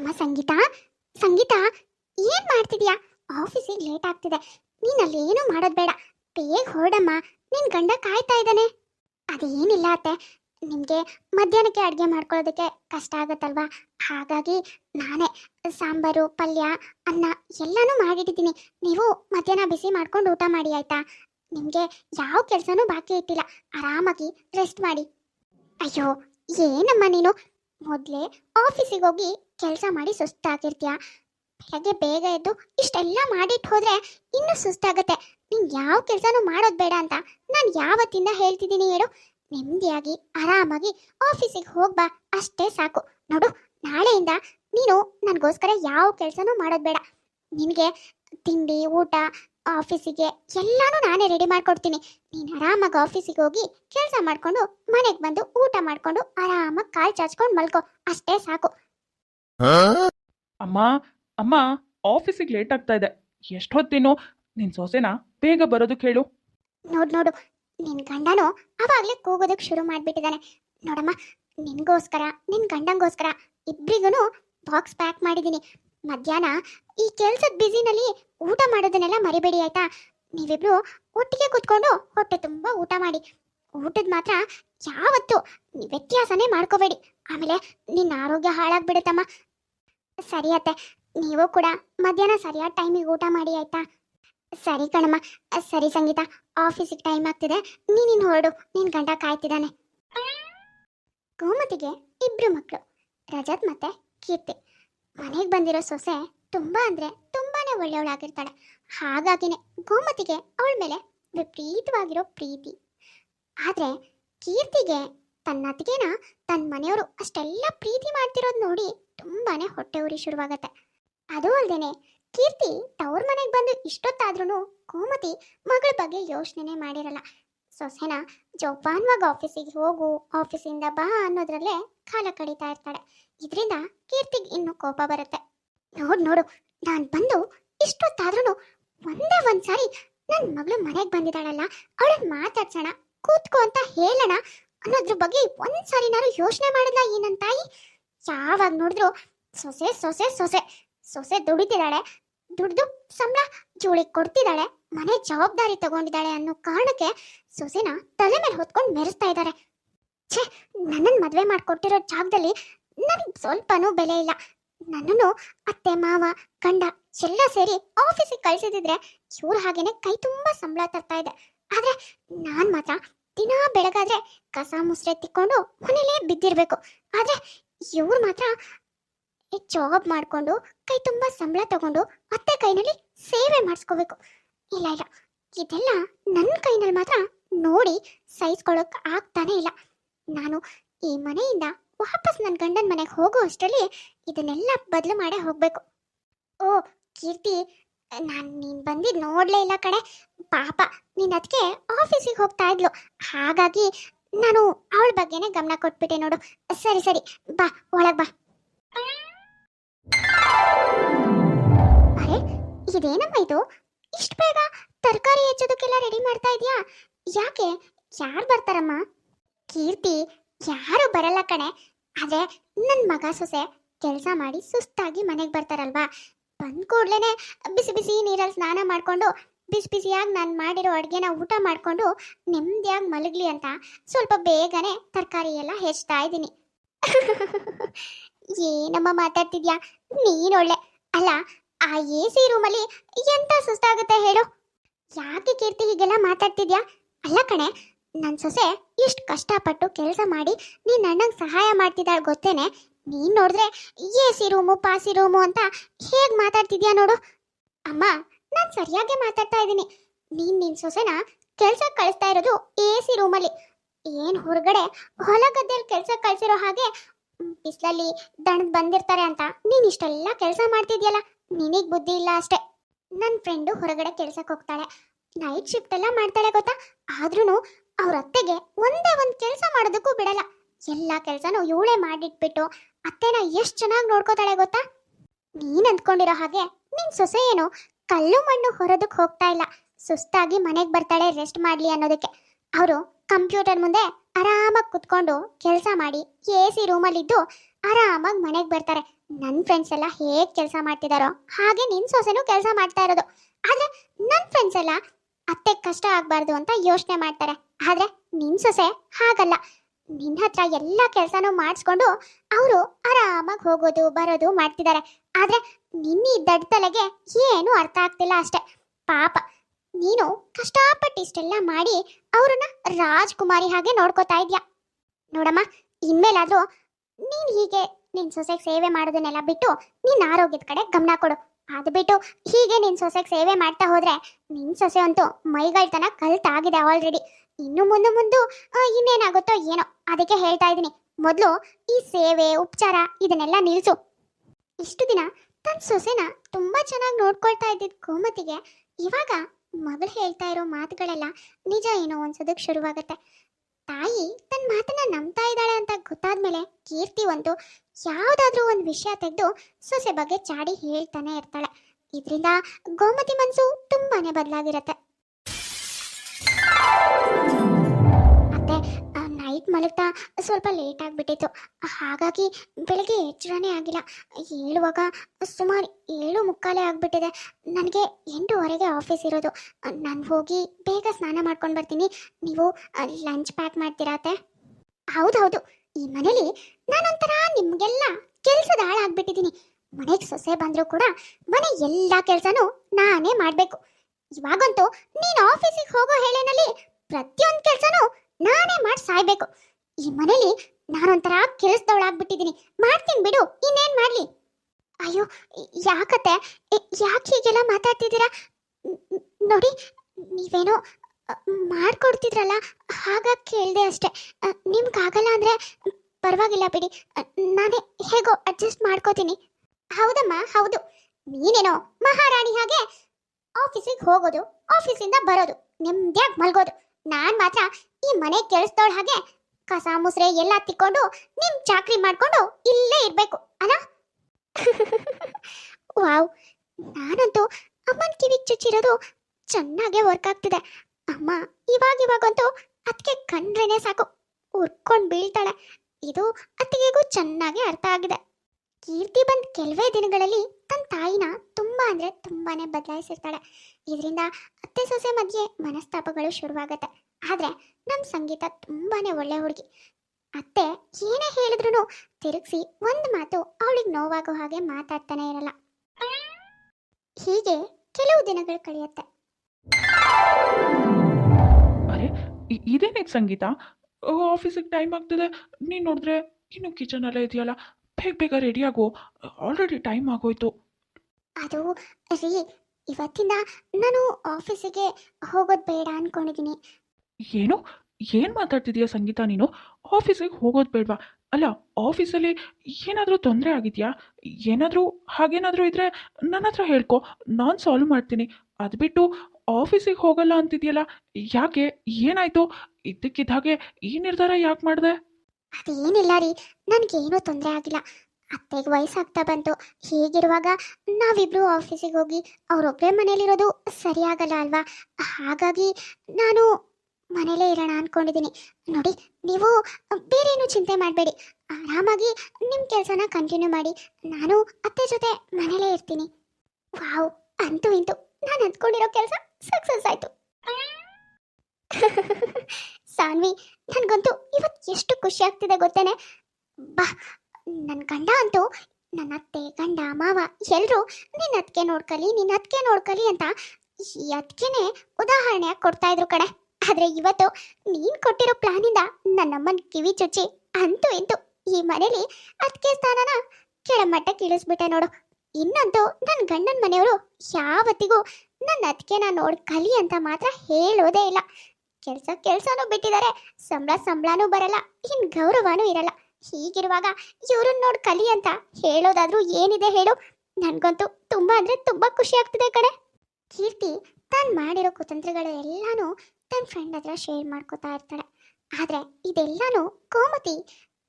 ಅಮ್ಮ ಸಂಗೀತ ಸಂಗೀತ, ಏನ್ ಮಾಡ್ತಿದ್ಯಾ? ಆಫೀಸಿಗೆ ಲೇಟ್ ಆಗ್ತಿದೆ. ನೀನ್ ಅಲ್ಲಿ ಏನು ಮಾಡೋದ್ ಬೇಡ. ಬೇಗ ಹೊರಡಮ್ಮ ನಿನ್ ಗಂಡ ಕಾಯ್ತಾ ಇದ್ದಾನೆ. ಅದೇನಿಲ್ಲ ಅತ್ತೆ. ನಿಮಗೆ ಮಧ್ಯಾಹ್ನಕ್ಕೆ ಅಡುಗೆ ಮಾಡ್ಕೊಳ್ಳೋದಕ್ಕೆ ಕಷ್ಟ ಆಗುತ್ತಲ್ವಾ? ಹಾಗಾಗಿ ನಾನೇ ಸಾಂಬಾರು, ಪಲ್ಯ, ಅನ್ನ ಎಲ್ಲನೂ ಮಾಡಿಟ್ಟಿದ್ದೀನಿ. ನೀವು ಮಧ್ಯಾಹ್ನ ಬಿಸಿ ಮಾಡ್ಕೊಂಡು ಊಟ ಮಾಡಿ, ಆಯ್ತಾ? ನಿಮಗೆ ಯಾವ ಕೆಲಸನೂ ಬಾಕಿ ಇಟ್ಟಿಲ್ಲ. ಆರಾಮಾಗಿ ರೆಸ್ಟ್ ಮಾಡಿ. ಅಯ್ಯೋ, ಏನಮ್ಮ ನೀನು? ಮೊದಲೇ ಆಫೀಸಿಗೆ ಹೋಗಿ ಕೆಲಸ ಮಾಡಿ ಸುಸ್ತಾಗಿರ್ತೀಯ? ಬೆಳಗ್ಗೆ ಬೇಗ ಎದ್ದು ಇಷ್ಟೆಲ್ಲ ಮಾಡಿಟ್ಟು ಹೋದ್ರೆ ಇನ್ನೂ ಸುಸ್ತಾಗತ್ತೆ. ನೀನ್ ಯಾವ ಕೆಲಸನೂ ಮಾಡೋದು ಬೇಡ ಅಂತ ನಾನು ಯಾವತ್ತಿಂದ ಹೇಳ್ತಿದ್ದೀನಿ ಹೇಳು. ನೆಮ್ಮದಿಯಾಗಿ ಆರಾಮಾಗಿ ಆಫೀಸಿಗೆ ಹೋಗ್ಬಾ ಅಷ್ಟೇ ಸಾಕು. ನೋಡು, ನಾಳೆಯಿಂದ ನೀನು ನನಗೋಸ್ಕರ ಯಾವ ಕೆಲಸನೂ ಮಾಡೋದು ಬೇಡ. ನಿನಗೆ ತಿಂಡಿ, ಊಟ, ಆಫೀಸಿಗೆ ಎಲ್ಲಾನು ನಾನೇ ರೆಡಿ ಮಾಡ್ಕೊಡ್ತೀನಿ. ನೀನು ಆರಾಮಾಗಿ ಆಫೀಸಿಗೆ ಹೋಗಿ ಕೆಲಸ ಮಾಡ್ಕೊಂಡು ಮನೆಗೆ ಬಂದು ಊಟ ಮಾಡ್ಕೊಂಡು ಆರಾಮಾಗಿ ಕಾಲು ಚಾಚ್ಕೊಂಡು ಮಲ್ಕೋ. ಅಷ್ಟೇ ಸಾಕು. ಅಮ್ಮ ಅಮ್ಮ, ಆಫೀಸಿಗೆ ಲೇಟ್ ಆಗ್ತಾ ಇದೆ. ಎಷ್ಟು ಹೊತ್ತಿನೋ ನಿನ್ನ ಸೊಸೆನ ಬೇಗ ಬರೋದು ಕೇಳು. ನೋಡ್, ನೋಡು. ನಿನ್ ಗಂಡನು ಅವಾಗ್ಲೇ ಕೂಗೋದಕ್ ಶುರು ಮಾಡ್ಬಿಟ್ಟಿದ್ದಾನೆ ನೋಡಮ್ಮ, ನಿನ್ಗೋಸ್ಕರ, ನಿನ್ ಗಂಡಂಗೋಸ್ಕರ ಇಬ್ರಿಗೂ ಬಾಕ್ಸ್ ಪ್ಯಾಕ್ ಮಾಡಿದ್ದೀನಿ ಮಧ್ಯಾಹ್ನ ಈ ಕೆಲ್ಸದ ಬಿಸಿನಲ್ಲಿ ಊಟ ಮಾಡೋದನ್ನೆಲ್ಲ ಮರಿಬೇಡಿ, ಆಯ್ತಾ? ನೀವಿಬ್ರು ಒಟ್ಟಿಗೆ ಕುತ್ಕೊಂಡು ಹೊಟ್ಟೆ ತುಂಬಾ ಊಟ ಮಾಡಿ. ಊಟದ ಮಾತ್ರ ಯಾವತ್ತು ವ್ಯತ್ಯಾಸನೇ ಮಾಡ್ಕೋಬೇಡಿ. ಆಮೇಲೆ ನಿನ್ನ ಆರೋಗ್ಯ ಹಾಳಾಗ್ಬಿಡುತ್ತಮ್ಮ. ಸರಿ ಅತ್ತೆ, ನೀವು ಕೂಡ ಮಧ್ಯಾಹ್ನ ಸರಿಯಾದ ಟೈಮಿಗೆ ಊಟ ಮಾಡಿ ಆಯ್ತಾ? ಸರಿ ಕಣಮ್ಮ, ಸರಿ ಸಂಗೀತ, ಆಫೀಸಿಗೆ ಟೈಮ್ ಆಗ್ತಿದೆ ನೀನಿನ್ ಹೊರಡು, ನಿನ್ ಗಂಡ ಕಾಯ್ತಿದ್ದಾನೆ. ಗೋಮತಿಗೆ ಇಬ್ರು ಮಕ್ಕಳು ರಜತ್ ಮತ್ತೆ ಕೀರ್ತಿ. ಮನೆಗೆ ಬಂದಿರೋ ಸೊಸೆ ತುಂಬಾ ಅಂದ್ರೆ ತುಂಬಾನೇ ಒಳ್ಳೆಯವಳಾಗಿರ್ತಾಳೆ. ಹಾಗಾಗಿನೇ ಗೋಮತಿಗೆ ಅವಳ ಮೇಲೆ ವಿಪರೀತವಾಗಿರೋ ಪ್ರೀತಿ. ಆದ್ರೆ ಕೀರ್ತಿಗೆ ತನ್ನ ಅತ್ತಿಗೆನ ತನ್ನ ಮನೆಯವರು ಅಷ್ಟೆಲ್ಲ ಪ್ರೀತಿ ಮಾಡ್ತಿರೋದು ನೋಡಿ ತುಂಬಾನೇ ಹೊಟ್ಟೆ ಉರಿ ಶುರುವಾಗತ್ತೆ. ಅದು ಅಲ್ದೇನೆ ಕೀರ್ತಿ ತವ್ರ ಮನೆಗೆ ಬಂದು ಇಷ್ಟೊತ್ತಾದ್ರೂ ಕೋಮತಿ ಮಗಳ ಬಗ್ಗೆ ಯೋಚನೆ ಮಾಡಿರಲ್ಲ. ಸೊಸೆನ ಜೋಪಾನ್ವಾಗಿ ಆಫೀಸಿಗೆ ಹೋಗು, ಆಫೀಸಿಂದ ಬಾ ಅನ್ನೋದ್ರಲ್ಲೇ ಕಾಲ ಕಳೀತಾ ಇರ್ತಾಳೆ. ಇದರಿಂದ ಕೀರ್ತಿಗೆ ಇನ್ನೂ ಕೋಪ ಬರುತ್ತೆ. ನೋಡು ನೋಡು, ನಾನು ಬಂದು ಇಷ್ಟೊತ್ತಾದ್ರೂ ಒಂದೇ ಒಂದ್ಸಾರಿ ನನ್ನ ಮಗಳು ಮನೆಗೆ ಬಂದಿದ್ದಾಳಲ್ಲ ಅವಳನ್ನ ಮಾತಾಡ್ಸೋಣ, ಕೂತ್ಕೋ ಅಂತ ಹೇಳೋಣ ಅನ್ನೋದ್ರ ಬಗ್ಗೆ ಒಂದ್ಸಾರಿನಾರು ಯೋಚನೆ ಮಾಡಿಲ್ಲ ಈ ನನ್ನ ತಾಯಿ? ಯಾವಾಗ ನೋಡಿದ್ರು ಸೊಸೆ ಸೊಸೆ ಸೊಸೆ ಸೊಸೆ ದುಡಿತಿದ್ದಾಳೆ. ದುಡ್ದು ಸಂಬಳ ಜೋಳಿಗೆ ಕೊಡ್ತಿದ್ದಾಳೆ. ಮನೆ ಜವಾಬ್ದಾರಿ ತಗೊಂಡಿದ್ದಾಳೆ ಅನ್ನೋ ಕಾರಣಕ್ಕೆ ಸೊಸೆನ ತಲೆ ಮೇಲೆ ಹೊತ್ಕೊಂಡು ಮೆರೆಸ್ತಾ ಇದ್ದಾರೆ. ಛೇ ನನ್ನನ್ನು ಮದುವೆ ಮಾಡಿಕೊಟ್ಟಿರೋ ಜಾಗದಲ್ಲಿ ನನಗೆ ಸ್ವಲ್ಪನೂ ಬೆಲೆ ಇಲ್ಲ. ನನ್ನನ್ನು ಅತ್ತೆ, ಮಾವ, ಗಂಡ ಎಲ್ಲ ಸೇರಿ ಆಫೀಸಿಗೆ ಕಳಿಸಿದ್ರೆ ಇವ್ರ ಹಾಗೇನೆ ಕೈ ತುಂಬಾ ಸಂಬಳ ತರ್ತಾ ಇದೆ. ಆದ್ರೆ ನಾನು ಮಾತ್ರ ದಿನಾ ಬೆಳಗಾದ್ರೆ ಕಸ ಮುಸ್ರೆ ತಿಕ್ಕೊಂಡು ಮನೇಲೇ ಬಿದ್ದಿರ್ಬೇಕು. ಆದ್ರೆ ಇವ್ರು ಮಾತ್ರ ಜಾಬ್ ಮಾಡ್ಕೊಂಡು ಕೈ ತುಂಬ ಸಂಬಳ ತಗೊಂಡು ಅತ್ತೆ ಕೈನಲ್ಲಿ ಸೇವೆ ಮಾಡಿಸ್ಕೋಬೇಕು. ಇಲ್ಲ ಇಲ್ಲ. ಇದೆಲ್ಲ ನನ್ನ ಕೈನಲ್ಲಿ ಮಾತ್ರ ನೋಡಿ ಸಹಿಸ್ಕೊಳ್ಳೋಕೆ ಆಗ್ತಾನೆ ಇಲ್ಲ. ನಾನು ಈ ಮನೆಯಿಂದ ವಾಪಸ್ ನನ್ನ ಗಂಡನ ಮನೆಗೆ ಹೋಗೋ ಅಷ್ಟರಲ್ಲಿ ಇದನ್ನೆಲ್ಲ ಬದಲು ಮಾಡೇ ಹೋಗಬೇಕು. ಓ, ಕೀರ್ತಿ, ನಾನು ನೀನು ಬಂದಿದ್ದು ನೋಡಲೇ ಇಲ್ಲ ಕಡೆ ಪಾಪ, ನೀನು ಅದಕ್ಕೆ ಆಫೀಸಿಗೆ ಹೋಗ್ತಾ ಇದ್ಲು. ಹಾಗಾಗಿ ನಾನು ಅವಳ ಬಗ್ಗೆನೇ ಗಮನ ಕೊಟ್ಬಿಟ್ಟೆ ನೋಡು. ಸರಿ ಸರಿ. ಬಾ, ಒಳಗ್ ಬಾ. ಅರೆ, ಇದೇನಮ್ಮ ಇದು? ಇಷ್ಟು ಬೇಗ ತರಕಾರಿ ಹೆಚ್ಚೋದಕ್ಕೆಲ್ಲ ರೆಡಿ ಮಾಡ್ತಾ ಇದೀಯಾ? ಯಾಕೆ? ಯಾರು ಬರ್ತಾರಮ್ಮ? ಕೀರ್ತಿ, ಯಾರು ಬರಲ್ಲ ಕಣೆ. ಆದ್ರೆ ನನ್ನ ಮಗ ಸೊಸೆ ಕೆಲಸ ಮಾಡಿ ಸುಸ್ತಾಗಿ ಮನೆಗೆ ಬರ್ತಾರಲ್ವಾ? ಬಂದ್ ಕೂಡ್ಲೇನೆ ಬಿಸಿ ಬಿಸಿ ನೀರಲ್ಲಿ ಸ್ನಾನ ಮಾಡಿಕೊಂಡು ಬಿಸಿ ಬಿಸಿಯಾಗಿ ನಾನು ಮಾಡಿರೋ ಅಡುಗೆನ ಊಟ ಮಾಡಿಕೊಂಡು ನೆಮ್ಮದಿಯಾಗಿ ಮಲಗಲಿ ಅಂತ ಸ್ವಲ್ಪ ಬೇಗನೆ ತರಕಾರಿ ಎಲ್ಲ ಹೆಚ್ಚ್ತಾ ಇದ್ದೀನಿ. ಏನಮ್ಮ ಮಾತಾಡ್ತಿದ್ಯಾ? ಒಳ್ಳೆ ಅಲ್ಲ, ಆ ಎ ಸಿ ರೂಮಲ್ಲಿ ಎಂತ ಸುಸ್ತಾಗುತ್ತೆ ಹೇಳು. ಯಾಕೆ ಕೀರ್ತಿ ಹೀಗೆಲ್ಲ ಮಾತಾಡ್ತಿದ್ಯಾ? ಅಲ್ಲ ಕಣೆ ನನ್ನ ಸೊಸೆ ಎಷ್ಟು ಕಷ್ಟಪಟ್ಟು ಕೆಲಸ ಮಾಡಿ ನೀನು ಅಣ್ಣಂಗೆ ಸಹಾಯ ಮಾಡ್ತಿದ್ದಾಳೆ ಗೊತ್ತೇನೆ? ನೀನು ನೋಡಿದ್ರೆ ಎ ಸಿ ರೂಮು, ಪಾಸಿ ರೂಮು ಅಂತ ಹೇಗೆ ಮಾತಾಡ್ತಿದ್ಯಾ ನೋಡು. ಅಮ್ಮ ನಾನು ಸರಿಯಾಗಿ ಮಾತಾಡ್ತಾ ಇದ್ದೀನಿ. ನೀನ್ ನಿನ್ ಸೊಸೆನ ಕೆಲ್ಸ ಕಳಿಸ್ತಾ ಇರೋದು ಎ ಸಿ ರೂಮಲ್ಲಿ ಏನ್ ಹೊರಗಡೆ ಹೊಲ ಗದ್ದೆಯಲ್ಲಿ ಕೆಲಸ ಕಳ್ಸಿರೋ ಹಾಗೆ ಬಿಸಿಲಲ್ಲಿ ದಣದ್ ಬಂದಿರ್ತಾರೆ ಅಂತ. ನೀನ್ ಇಷ್ಟೆಲ್ಲ ಕೆಲಸ ಮಾಡ್ತಿದ್ಯಲ್ಲ, ನಿನಗ್ ಬುದ್ಧಿ ಇಲ್ಲ ಅಷ್ಟೇ. ನನ್ನ ಫ್ರೆಂಡು ಹೊರಗಡೆ ಕೆಲ್ಸಕ್ಕೆ ಹೋಗ್ತಾಳೆ. ನೈಟ್ ಶಿಫ್ಟ್ ಎಲ್ಲ ಮಾಡ್ತಾಳೆ ಗೊತ್ತಾ? ಆದ್ರೂ ಅವ್ರ ಅತ್ತೆಗೆ ಒಂದೇ ಒಂದು ಕೆಲಸ ಮಾಡೋದಕ್ಕೂ ಬಿಡಲ್ಲ. ಎಲ್ಲ ಕೆಲ್ಸನೂ ಇವಳೇ ಮಾಡಿಟ್ಬಿಟ್ಟು ಅತ್ತೆನ ಎಷ್ಟು ಚೆನ್ನಾಗಿ ನೋಡ್ಕೋತಾಳೆ ಗೊತ್ತಾ? ನೀನ್ ಅಂದ್ಕೊಂಡಿರೋ ಹಾಗೆ ನಿನ್ ಸೊಸೆ ಏನು ಕಲ್ಲು ಮಣ್ಣು ಹೊರದಕ್ಕೆ ಹೋಗ್ತಾ ಇಲ್ಲ. ಸುಸ್ತಾಗಿ ಮನೆಗೆ ಬರ್ತಾಳೆ ರೆಸ್ಟ್ ಮಾಡಲಿ ಅನ್ನೋದಕ್ಕೆ. ಅವರು ಕಂಪ್ಯೂಟರ್ ಮುಂದೆ ಆರಾಮಾಗಿ ಕುತ್ಕೊಂಡು ಕೆಲಸ ಮಾಡಿ ಎ ಸಿ ರೂಮಲ್ಲಿದ್ದು ಆರಾಮಾಗಿ ಮನೆಗೆ ಬರ್ತಾರೆ. ನನ್ನ ಫ್ರೆಂಡ್ಸ್ ಎಲ್ಲ ಹೇಗೆ ಕೆಲಸ ಮಾಡ್ತಿದ್ದಾರೋ ಹಾಗೆ ನಿನ್ನ ಸೊಸೆನೂ ಕೆಲಸ ಮಾಡ್ತಾ ಇರೋದು. ಆದರೆ ನನ್ನ ಫ್ರೆಂಡ್ಸ್ ಎಲ್ಲ ಅತ್ತೆ ಕಷ್ಟ ಆಗಬಾರ್ದು ಅಂತ ಯೋಚನೆ ಮಾಡ್ತಾರೆ. ಆದರೆ ನಿನ್ನ ಸೊಸೆ ಹಾಗಲ್ಲ. ನಿನ್ನ ಹತ್ರ ಎಲ್ಲ ಕೆಲಸನೂ ಮಾಡಿಸ್ಕೊಂಡು ಅವರು ಆರಾಮಾಗಿ ಹೋಗೋದು, ಬರೋದು ಮಾಡ್ತಿದ್ದಾರೆ ಆದರೆ ನಿನ್ನ ದಡ್ಡ ತಲೆಗೆ ಏನೂ ಅರ್ಥ ಆಗ್ತಿಲ್ಲ ಅಷ್ಟೇ. ಪಾಪ, ನೀನು ಕಷ್ಟಪಟ್ಟು ಇಷ್ಟೆಲ್ಲ ಮಾಡಿ ಅವ್ರನ್ನ ರಾಜ್ಕುಮಾರಿ ಹಾಗೆ ನೋಡ್ಕೋತಾ ಇದ್ಯಾ? ನೋಡಮ್ಮ, ಇನ್ಮೇಲಾದ್ರೂ ನೀನು ಹೀಗೆ ನಿನ್ನ ಸೊಸೆಗೆ ಸೇವೆ ಮಾಡೋದನ್ನೆಲ್ಲ ಬಿಟ್ಟು ನಿನ್ನ ಆರೋಗ್ಯದ ಕಡೆ ಗಮನ ಕೊಡು. ಅದು ಬಿಟ್ಟು ಹೀಗೆ ನಿನ್ನ ಸೊಸೆಗೆ ಸೇವೆ ಮಾಡ್ತಾ ಹೋದ್ರೆ ನಿನ್ನ ಸೊಸೆ ಅಂತೂ ಮೈಗಳ್ತನ ಕಲ್ತಾಗಿದೆ ಆಲ್ರೆಡಿ ಇನ್ನು ಮುಂದೆ ಮುಂದೆ ಇನ್ನೇನಾಗುತ್ತೋ ಏನೋ ಅದಕ್ಕೆ ಹೇಳ್ತಾ ಇದ್ದೀನಿ. ಮೊದಲು ಈ ಸೇವೆ, ಉಪಚಾರ ಇದನ್ನೆಲ್ಲ ನಿಲ್ಲಿಸು ಇಷ್ಟು ದಿನ ತನ್ನ ಸೊಸೆನ ತುಂಬಾ ಚೆನ್ನಾಗಿ ನೋಡ್ಕೊಳ್ತಾ ಇದ್ದಿದ್ದ ಗೋಮತಿಗೆ ಇವಾಗ ಮಗಳು ಹೇಳ್ತಾ ಇರೋ ಮಾತುಗಳೆಲ್ಲ ನಿಜ ಏನೋ ಅನ್ಸೋದಕ್ಕೆ ಶುರುವಾಗುತ್ತೆ. ತಾಯಿ ತನ್ನ ಮಾತನ್ನ ನಂಬ್ತಾ ಇದ್ದಾಳೆ ಅಂತ ಗೊತ್ತಾದ್ಮೇಲೆ ಕೀರ್ತಿ ಒಂದು ಯಾವುದಾದ್ರೂ ಒಂದು ವಿಷಯ ತೆಗೆದು ಸೊಸೆ ಬಗ್ಗೆ ಚಾಡಿ ಹೇಳ್ತಾನೆ ಇರ್ತಾಳೆ. ಇದರಿಂದ ಗೋಮತಿ ಮನಸ್ಸು ತುಂಬಾನೇ ಬದಲಾಗಿರತ್ತೆ. ಮಲಗ್ತಾ ಸ್ವಲ್ಪ ಲೇಟ್ ಆಗಿಬಿಟ್ಟಿತ್ತು. ಹಾಗಾಗಿ ಬೆಳಗ್ಗೆ ಎಚ್ಚರನೇ ಆಗಿಲ್ಲ. ಹೇಳುವಾಗ ಸುಮಾರು ಏಳು ಮುಕ್ಕಾಲೇ ಆಗಿಬಿಟ್ಟಿದೆ. ನನಗೆ ಎಂಟೂವರೆಗೆ ಆಫೀಸ್ ಇರೋದು. ನಾನು ಹೋಗಿ ಬೇಗ ಸ್ನಾನ ಮಾಡ್ಕೊಂಡು ಬರ್ತೀನಿ. ನೀವು ಲಂಚ್ ಪ್ಯಾಕ್ ಮಾಡ್ತೀರಾ ಅತ್ತೆ? ಹೌದೌದು. ಈ ಮನೇಲಿ ನಾನೊಂಥರ ನಿಮಗೆಲ್ಲ ಕೆಲಸದ ಹಾಳಾಗ್ಬಿಟ್ಟಿದ್ದೀನಿ ಮನೆಗೆ ಸೊಸೆ ಬಂದರೂ ಕೂಡ ಮನೆ ಎಲ್ಲ ಕೆಲಸನೂ ನಾನೇ ಮಾಡಬೇಕು. ಇವಾಗಂತೂ ನೀನು ಆಫೀಸಿಗೆ ಹೋಗೋ ಹೇಳೇನಲ್ಲಿ ಪ್ರತಿಯೊಂದು ಕೆಲಸನೂ ನಾನೇ ಮಾಡಿ ಸಾಯ್ಬೇಕು. ಈ ಮನೇಲಿ ನಾನೊಂಥರ ಕೆಲಸದವಳಾಗ್ಬಿಟ್ಟಿದ್ದೀನಿ. ಮಾಡ್ತೀನಿ ಬಿಡು, ಇನ್ನೇನು ಮಾಡಲಿ? ಅಯ್ಯೋ, ಯಾಕತ್ತೆ? ಯಾಕೆ ಹೀಗೆಲ್ಲ ಮಾತಾಡ್ತಿದ್ದೀರಾ? ನೋಡಿ, ನೀವೇನೋ ಮಾಡ್ಕೊಡ್ತಿದ್ರಲ್ಲ ಹಾಗಾಗಿ ಕೇಳಿದೆ ಅಷ್ಟೇ. ನಿಮ್ಗಾಗಲ್ಲ ಅಂದರೆ ಪರವಾಗಿಲ್ಲ ಬಿಡಿ. ನಾನೇ ಹೇಗೋ ಅಡ್ಜಸ್ಟ್ ಮಾಡ್ಕೋತೀನಿ. ಹೌದಮ್ಮ, ಹೌದು. ನೀನೇನೋ ಮಹಾರಾಣಿ ಹಾಗೆ ಆಫೀಸಿಗೆ ಹೋಗೋದು, ಆಫೀಸಿಂದ ಬರೋದು ನೆಮ್ಮದಿಯಾಗಿ ಮಲ್ಗೋದು. ನಾನು ಮಾತ್ರ ಈ ಮನೆ ಕೆಲ್ಸದವಳ ಹಾಗೆ ಕಸ ಮುಸ್ರೆ ಎಲ್ಲ ತಿಕ್ಕೊಂಡು ನಿಮ್ ಚಾಕ್ರಿ ಮಾಡ್ಕೊಂಡು ಇಲ್ಲೇ ಇರ್ಬೇಕು ಅಲ್ಲ ವಾವ್. ನಾನಂತೂ ಅಮ್ಮನ ಕಿವಿ ಚುಚ್ಚಿರೋದು ಚೆನ್ನಾಗೇ ವರ್ಕ್ ಆಗ್ತಿದೆ. ಅಮ್ಮ, ಇವಾಗ ಇವಾಗಂತೂ ಅದಕ್ಕೆ ಕಂಡ್ರೇನೆ ಸಾಕು. ಉರ್ಕೊಂಡು ಬೀಳ್ತಾಳೆ. ಇದು ಅತ್ತಿಗೆಗೂ ಚೆನ್ನಾಗಿ ಅರ್ಥ ಆಗಿದೆ. ಕೀರ್ತಿ ಬಂದ ಕೆಲವೇ ದಿನಗಳಲ್ಲಿ ತನ್ನ ತಾಯಿನ ತುಂಬಾ ಅಂದ್ರೆ ತುಂಬಾನೇ ಬದಲಾಯಿಸಿರ್ತಾಳೆ. ಇದರಿಂದ ಅತ್ತೆ ಸೊಸೆ ಮಧ್ಯೆ ಮನಸ್ತಾಪಗಳು ಶುರುವಾಗತ್ತೆ. ಆದ್ರೆ ನಮ್ಮ ಸಂಗೀತ ತುಂಬಾನೇ ಒಳ್ಳೆ ಹುಡುಗಿ. ಅತ್ತೆ ಏನೇ ಹೇಳಿದ್ರು ತಿರುಗಿಸಿ ಒಂದು ಮಾತು ಅವಳಿಗೆ ನೋವಾಗೋ ಹಾಗೆ ಮಾತಾಡ್ತಾನೆ ಇರಲ್ಲ. ಹೀಗೆ ಕೆಲವು ದಿನಗಳು ಕಳೆಯುತ್ತೆ. ಅರೆ, ಇ- ಇದೇನಿದ್ ಸಂಗೀತ? ಆಫೀಸಿಗೆ ಟೈಮ್ ಆಗ್ತದೆ. ನೀನ್ ನೋಡಿದ್ರೆ ಇನ್ನು ಕಿಚನಲ್ಲೇ ಇದೆಯಲ್ಲ. ಬೇಗ ಬೇಗ ರೆಡಿ ಆಗೋ. ಆಲ್ರೆಡಿ ಟೈಮ್ ಆಗೋಯ್ತು. ಅದು ರೀ ಇವತ್ತಿಂದ ನಾನು ಆಫೀಸಿಗೆ ಹೋಗೋದು ಬೇಡ ಅನ್ಕೊಂಡಿದ್ದೀನಿ ಏನು? ಏನು ಮಾತಾಡ್ತಿದೀಯ ಸಂಗೀತ ನೀನು? ಆಫೀಸಿಗೆ ಹೋಗೋದು ಬೇಡವಾ? ಅಲ್ಲ ಆಫೀಸಲ್ಲಿ ಏನಾದರೂ ತೊಂದರೆ ಆಗಿದೆಯಾ? ಏನಾದರೂ ಹಾಗೇನಾದರೂ ಇದ್ದರೆ ನನ್ನ ಹತ್ರ ಹೇಳ್ಕೊ. ನಾನು ಸಾಲ್ವ್ ಮಾಡ್ತೀನಿ. ಅದು ಬಿಟ್ಟು ಆಫೀಸಿಗೆ ಹೋಗಲ್ಲ ಅಂತಿದೆಯಲ್ಲ? ಯಾಕೆ? ಏನಾಯಿತು? ಇದ್ದಕ್ಕಿದ್ದ ಹಾಗೆ ಈ ನಿರ್ಧಾರ ಯಾಕೆ ಮಾಡಿದೆ? ಅದೇನಿಲ್ಲ ರೀ, ನನಗೇನೂ ತೊಂದರೆ ಆಗಿಲ್ಲ. ಅತ್ತೆಗೆ ವಯಸ್ಸಾಗ್ತಾ ಬಂತು, ಹೀಗಿರುವಾಗ ನಾವಿಬ್ರು ಆಫೀಸಿಗೆ ಹೋಗಿ ಅವರೊಬ್ಬರೇ ಮನೇಲಿರೋದು ಸರಿಯಾಗಲ್ಲ ಅಲ್ವಾ? ಹಾಗಾಗಿ ನಾನು ಮನೇಲೇ ಇರೋಣ ಅನ್ಕೊಂಡಿದ್ದೀನಿ ನೋಡಿ, ನೀವು ಬೇರೇನು ಚಿಂತೆ ಮಾಡಬೇಡಿ. ಆರಾಮಾಗಿ ನಿಮ್ಮ ಕೆಲಸನ ಕಂಟಿನ್ಯೂ ಮಾಡಿ, ನಾನು ಅತ್ತೆ ಜೊತೆ ಮನೇಲೇ ಇರ್ತೀನಿ. ವಾವ್, ಅಂತೂ ಇಂತು. ನಾನು ಅಂದ್ಕೊಂಡಿರೋ ಕೆಲಸ ಸಕ್ಸಸ್ ಆಯಿತು. ಸಾನ್ವಿ, ನನಗಂತೂ ಇವತ್ತು ಎಷ್ಟು ಖುಷಿ ಆಗ್ತಿದೆ ಗೊತ್ತೇನೆ. ಬಾ ನನ್ನ ಗಂಡ ಅಂತೂ, ನನ್ನ ಅತ್ತೆ, ಗಂಡ, ಮಾವ ಎಲ್ಲರೂ ನಿನ್ನ ಅದಕ್ಕೆ ನೋಡ್ಕಲಿ ನಿನ್ನ ಅದ್ಕೆ ನೋಡ್ಕಲಿ ಅಂತ ಈ ಅತ್ತಿಗೆನೇ ಉದಾಹರಣೆಯಾಗಿ ಕೊಡ್ತಾ ಇದ್ರು ಕಡೆ ಆದ್ರೆ ಇವತ್ತು ನೀನ್ ಕೊಟ್ಟಿರೋ ಪ್ಲಾನಿಂದ ನನ್ನಮ್ಮನ ಕಿವಿ ಚುಚ್ಚಿ ಅಂತೂ ಇಂತು ಈ ಮನೇಲಿ ಅದ್ಕೆ ಸ್ಥಾನನ ಕೆಳಮಟ್ಟಕ್ಕೆ ಇಳಿಸ್ಬಿಟ್ಟೆ ನೋಡು. ಇನ್ನಂತೂ ನನ್ನ ಗಂಡನ ಮನೆಯವರು ಯಾವತ್ತಿಗೂ ನನ್ನ ಅದ್ಕೆನ ನೋಡ್ಕಲಿ ಅಂತ ಮಾತ್ರ ಹೇಳೋದೇ ಇಲ್ಲ. ಕೆಲಸ, ಕೆಲಸನೂ ಬಿಟ್ಟಿದ್ದಾರೆ. ಸಂಬಳ, ಸಂಬಳನೂ ಬರಲ್ಲ. ಇನ್ ಗೌರವನೂ ಇರಲ್ಲ. ಹೀಗಿರುವಾಗ ಇವ್ರನ್ನ ನೋಡಿ ಕಲಿ ಅಂತ ಹೇಳೋದಾದ್ರೂ ಏನಿದೆ ಹೇಳು. ನನ್ಗಂತೂ ತುಂಬಾ ಅಂದ್ರೆ ತುಂಬಾ ಖುಷಿ ಆಗ್ತಿದೆ ಕಡೆ ಕೀರ್ತಿ ತಾನು ಮಾಡಿರೋ ಕುತಂತ್ರಗಳೆಲ್ಲಾನು ತನ್ನ ಫ್ರೆಂಡ್ ಹತ್ರ ಶೇರ್ ಮಾಡ್ಕೋತಾ ಇರ್ತಾಳೆ. ಆದ್ರೆ ಇದೆಲ್ಲಾನು ಕೋಮತಿ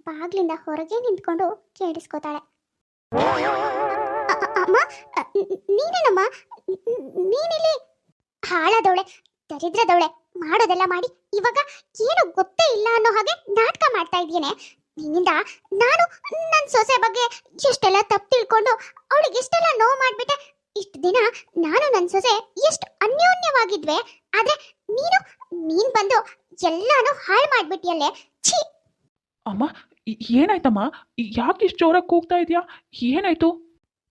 ಬಾಗ್ಲಿಂದ ಹೊರಗೆ ನಿಂತ್ಕೊಂಡು ಕೇಳಿಸ್ಕೋತಾಳೆ. ಅಮ್ಮ ನೀನೇನಮ್ಮ ನೀನಿಲ್ಲಿ? ಹಾಳಾದವಳೆ, ದರಿದ್ರದವಳೆ. ಮಾಡೋದೆಲ್ಲ ಮಾಡಿ ಇವಾಗ ಏನು ಗೊತ್ತೇ ಇಲ್ಲ ಅನ್ನೋ ಹಾಗೆ ನಾಟಕ ಮಾಡ್ತಾ ಇದೀನಿ ನಿನ್ನಿಂದ ನಾನು ನನ್ನ ಸೊಸೆ ಬಗ್ಗೆ ಎಷ್ಟೆಲ್ಲ ತಪ್ಪು ತಿಳ್ಕೊಂಡು ಅವಳಿಗೆ ಎಷ್ಟೆಲ್ಲ ನೋವು ಮಾಡ್ಬಿಟ್ಟೆ ಇಷ್ಟು ದಿನ ನಾನು ನನ್ನ ಸೊಸೆ ಎಷ್ಟು ಅನ್ಯೋನ್ಯವಾಗಿದ್ವೆ ಆದ್ರೆ ನೀನು ನೀನ್ ಬಂದು ಎಲ್ಲಾನು ಹಾಳು ಮಾಡ್ಬಿಟ್ಟಿಯಲ್ಲೇ ಛೀ. ಅಮ್ಮ ಏನಾಯ್ತಮ್ಮ? ಯಾಕೆ ಇಷ್ಟು ಜೋರಾಗಿ ಕೂಗ್ತಾ ಇದೆಯಾ? ಏನಾಯ್ತು?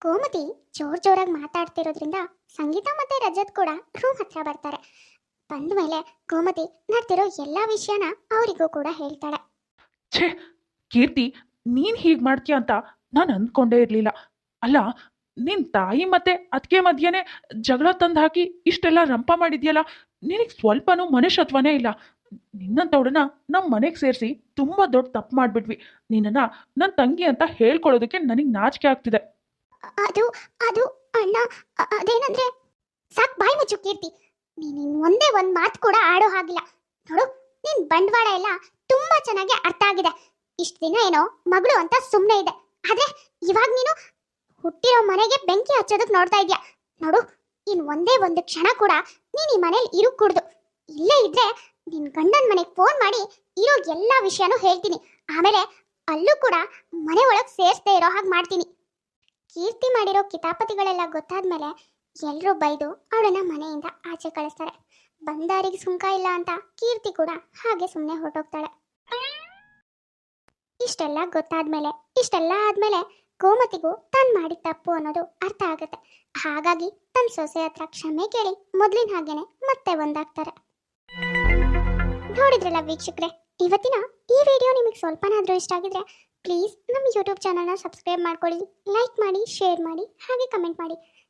ಕೋಮತಿ ಜೋರ್ ಜೋರಾಗಿ ಮಾತಾಡ್ತಿರೋದ್ರಿಂದ ಸಂಗೀತ ಮತ್ತೆ ರಜತ್ ಕೂಡ ರೂಮ್ ಹತ್ರ ಬರ್ತಾರೆ. ಬಂದ ಮೇಲೆ ಗೋಮತಿ ನಡ್ತಿರೋ ಎಲ್ಲಾ ವಿಷಯನ ಅವರಿಗೂ ಕೂಡ ಹೇಳ್ತಾಳೆ. ಛೇ ಕೀರ್ತಿ ನೀನ್ ಹೀಗ್ ಮಾಡ್ತೀಯ ಅಂತ ನಾನು ಅಂದ್ಕೊಂಡೇ ಇರಲಿಲ್ಲ. ಅಲ್ಲ ನಿನ್ ತಾಯಿ ಮತ್ತೆ ಅದಕ್ಕೆ ಮಧ್ಯೆನೆ ಜಗಳ ತಂದು ಹಾಕಿ ಇಷ್ಟೆಲ್ಲ ರಂಪ ಮಾಡಿದ್ಯಲ್ಲ ನಿನಗೆ ಸ್ವಲ್ಪನೂ ಮನುಷ್ಯತ್ವನೇ ಇಲ್ಲ. ನಿನ್ನಂಥವ್ಳನ್ನ ನಮ್ಮ ಮನೆಗೆ ಸೇರಿಸಿ ತುಂಬಾ ದೊಡ್ಡ ತಪ್ಪು ಮಾಡಿಬಿಟ್ವಿ. ನಿನ್ನನ್ನು ನನ್ನ ತಂಗಿ ಅಂತ ಹೇಳ್ಕೊಳ್ಳೋದಕ್ಕೆ ನನಗೆ ನಾಚಿಕೆ ಆಗ್ತಿದೆ. ಅದು ಅದು ಅಣ್ಣ ಅದೇನಂದ್ರೆ ಸಾಕ್ ಬಾಯಿ ಮುಚ್ಚು ಕೀರ್ತಿ. ನೀನ್ ಒಂದೇ ಒಂದ್ ಮಾತು ಕೂಡ ಆಡೋ ಹಾಗಿಲ್ಲ. ನೋಡು, ನಿನ್ ಬಂಡವಾಳ ಎಲ್ಲ ತುಂಬಾ ಚೆನ್ನಾಗಿ ಅರ್ಥ ಆಗಿದೆ. ಇಷ್ಟ ದಿನ ಏನೋ ಮಗಳು ಅಂತ ಸುಮ್ಮನೆ ಇದೆ. ಆದ್ರೆ ಇವಾಗ ನೀನು ಹುಟ್ಟಿರೋ ಮನೆಗೆ ಬೆಂಕಿ ಹಚ್ಚೋದಕ್ ನೋಡ್ತಾ ಇದ್ಯಾ? ನೋಡು, ಇನ್ ಒಂದೇ ಒಂದು ಕ್ಷಣ ಕೂಡ ನೀನ್ ಈ ಮನೇಲಿ ಇರು ಕುಡ್ದು ಇಲ್ಲೇ ಇದ್ರೆ ನಿನ್ ಗಂಡನ ಮನೆಗೆ ಫೋನ್ ಮಾಡಿ ಇರೋ ಎಲ್ಲಾ ವಿಷಯನೂ ಹೇಳ್ತೀನಿ. ಆಮೇಲೆ ಅಲ್ಲೂ ಕೂಡ ಮನೆ ಒಳಗೆ ಸೇರಿಸದೆ ಇರೋ ಹಾಗೆ ಮಾಡ್ತೀನಿ. ಕೀರ್ತಿ ಮಾಡಿರೋ ಕಿತಾಪತಿಗಳೆಲ್ಲ ಗೊತ್ತಾದ್ಮೇಲೆ ಎಲ್ಲರೂ ಬೈದು ಅವಳನ್ನ ಮನೆಯಿಂದ ಆಚೆ ಕಳಿಸ್ತಾರೆ. ಬಂದಾರಿಗೆ ಸುಂಕ ಇಲ್ಲ ಅಂತ ಕೀರ್ತಿ ಕೂಡ ಹಾಗೆ ಸುಮ್ಮನೆ ಹೊರಟೋಗ್ತಾಳೆ. ಇಷ್ಟೆಲ್ಲ ಗೊತ್ತಾದ್ಮೇಲೆ, ಇಷ್ಟೆಲ್ಲ ಆದ್ಮೇಲೆ ಗೋಮತಿಗೂ ತನ್ ಮಾಡಿದ ತಪ್ಪು ಅನ್ನೋದು ಅರ್ಥ ಆಗುತ್ತೆ. ಹಾಗಾಗಿ ತನ್ನ ಸೊಸೆ ಹತ್ರ ಕ್ಷಮೆ ಕೇಳಿ ಮೊದಲಿನ ಹಾಗೇನೆ ಮತ್ತೆ ಒಂದಾಗ್ತಾರೆ. ನೋಡಿದ್ರಲ್ಲ ವೀಕ್ಷಕರೇ, ಇವತ್ತಿನ ಈ ವಿಡಿಯೋ ನಿಮಗೆ ಸ್ವಲ್ಪನಾದರೂ ಇಷ್ಟ ಆಗಿದ್ರೆ ಪ್ಲೀಸ್ ನಮ್ಮ ಯೂಟ್ಯೂಬ್ ಚಾನಲ್ನ ಸಬ್ಸ್ಕ್ರೈಬ್ ಮಾಡ್ಕೊಳ್ಳಿ, ಲೈಕ್ ಮಾಡಿ, ಶೇರ್ ಮಾಡಿ, ಹಾಗೆ ಕಮೆಂಟ್ ಮಾಡಿ.